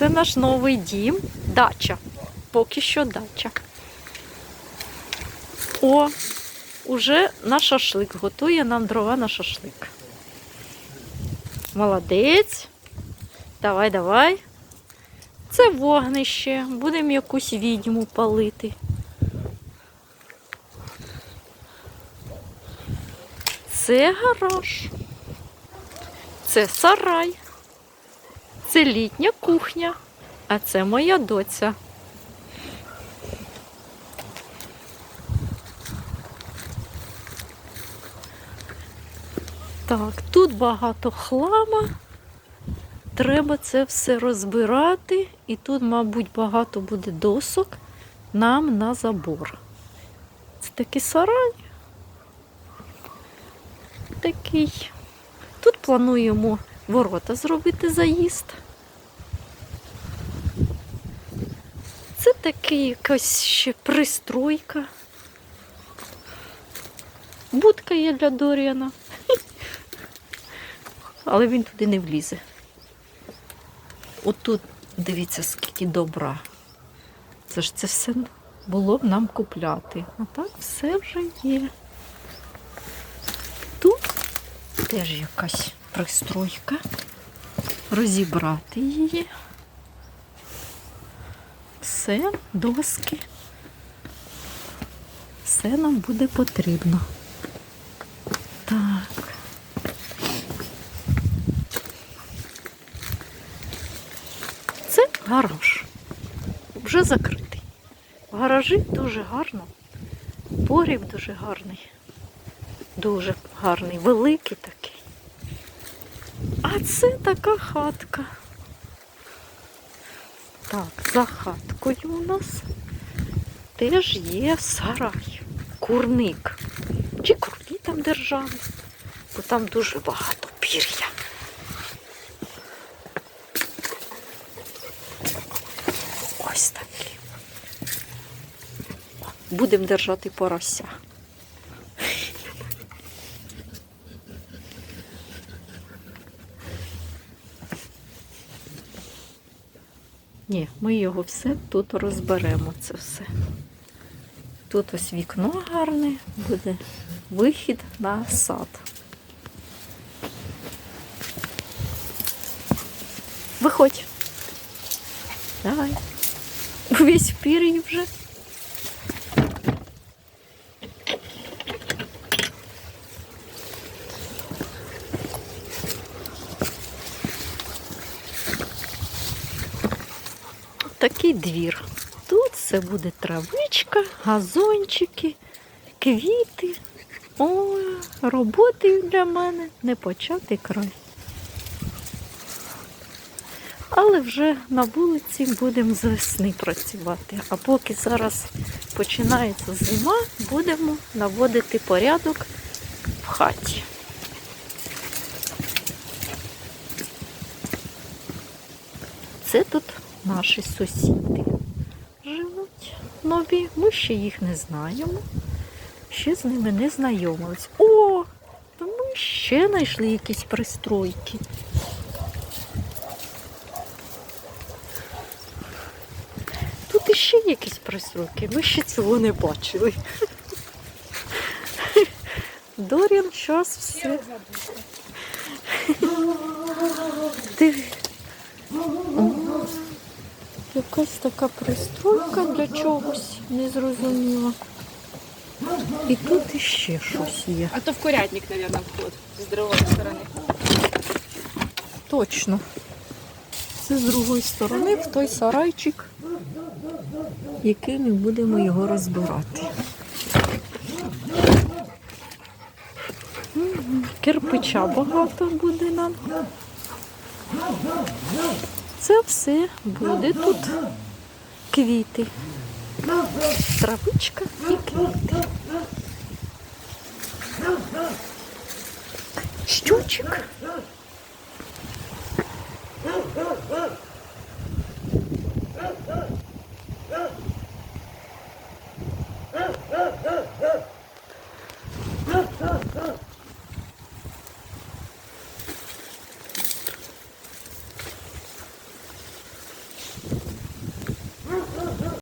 Це наш новий дім, дача. Поки що дача. О, уже на шашлик. Готує нам дрова на шашлик. Молодець. Давай, давай. Це вогнище. Будемо якусь відьму палити. Це гараж. Це сарай. Це літня кухня. А це моя доця. Так, тут багато хлама. Треба це все розбирати. І тут, мабуть, багато буде досок нам на забор. Це такий сарай. Такий. Тут плануємо ворота зробити заїзд. Це такий якась ще пристройка. Будка є для Доріана. Але він туди не влізе. Отут, дивіться, скільки добра. Це ж це все було б нам купляти. А так все вже є. Тут теж якась пристройка. Розібрати її. Все, доски. Все нам буде потрібно. Так. Це гараж. Вже закритий. В гаражі дуже гарно. Порів дуже гарний. Дуже гарний, великий такий. А це така хатка. Так, за хаткою у нас теж є сарай, курник. Чи курні там держали, бо там дуже багато пір'я. Ось такі. Будемо держати порося. Ні, ми його все тут розберемо, це все. Тут ось вікно гарне, буде вихід на сад. Виходь. Давай. Весь в пір'ї вже. Такий двір. Тут все буде травичка, газончики, квіти. О, роботи для мене не почати край. Але вже на вулиці будемо з весни працювати. А поки зараз починається зима, будемо наводити порядок в хаті. Це тут наші сусіди живуть нові. Ми ще їх не знаємо. Ще з ними не знайомились. О! то ми ще знайшли якісь пристройки. Тут іще якісь пристройки. Ми ще цього не бачили. Доріан зараз все. Диви. Якась така пристройка для чогось незрозуміла. І тут іще щось є. А то в курятник, наверное, вход с другой стороны. Точно. Це з другої сторони, в той сарайчик, який ми будемо його розбирати. Кирпича багато буде нам. Це все буде тут квіти. Травичка і квіти. Щучик.